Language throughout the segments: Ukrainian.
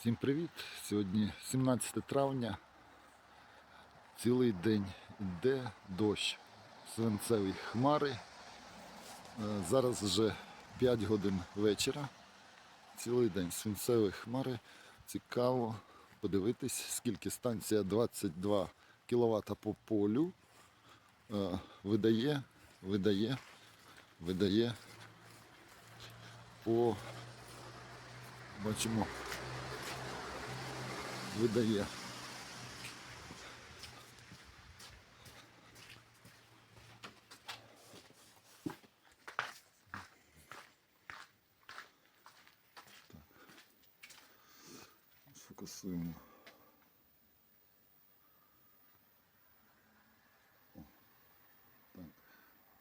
Всім привіт! Сьогодні 17 травня. Цілий день йде дощ, свинцеві хмари. Е, Зараз вже 5 годин вечора. Цілий день свинцеві хмари. Цікаво подивитись, скільки станція 22 кВт по полю е, видає, видає, видає по бачимо видає. Фокусуємо. Так.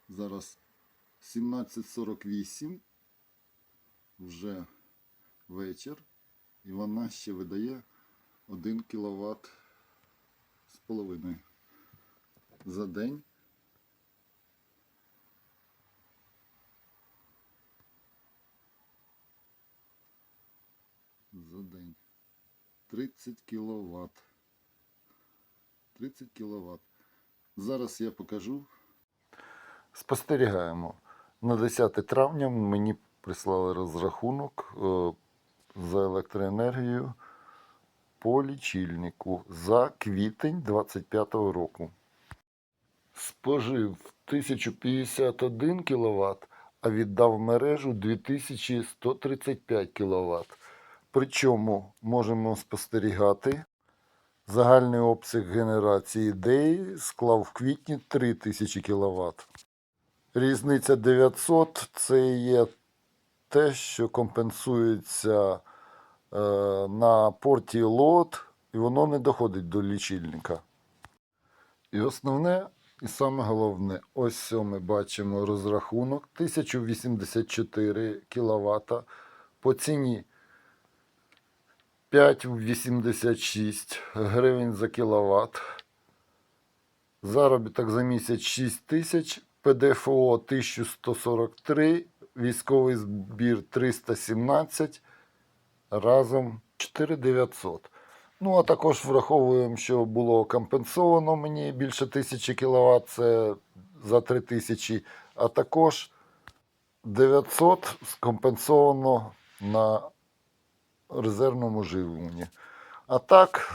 Зараз 17.48. Вже вечір. І вона ще видає 1 кВт з половиною за день. За день. 30 кВт. 30 кВт. Зараз я покажу. Спостерігаємо. На 10 травня мені прислали розрахунок е, за електроенергію по лічильнику за квітень 25-го року. Спожив 1051 кВт, а віддав мережу 2135 кВт. Причому можемо спостерігати, загальний обсяг генерації ідеї склав в квітні 3000 кВт. Різниця 900 це є те, що компенсується на порті лот, і воно не доходить до лічильника. І основне, і саме головне, ось ми бачимо розрахунок 1084 кВт по ціні 5,86 гривень за кіловат. Заробіток за місяць 6 тисяч, ПДФО 1143, військовий збір 317, разом 4900. Ну, а також враховуємо, що було компенсовано мені більше 1000 кВт, це за 3000, а також 900 скомпенсовано на резервному живленні. А так,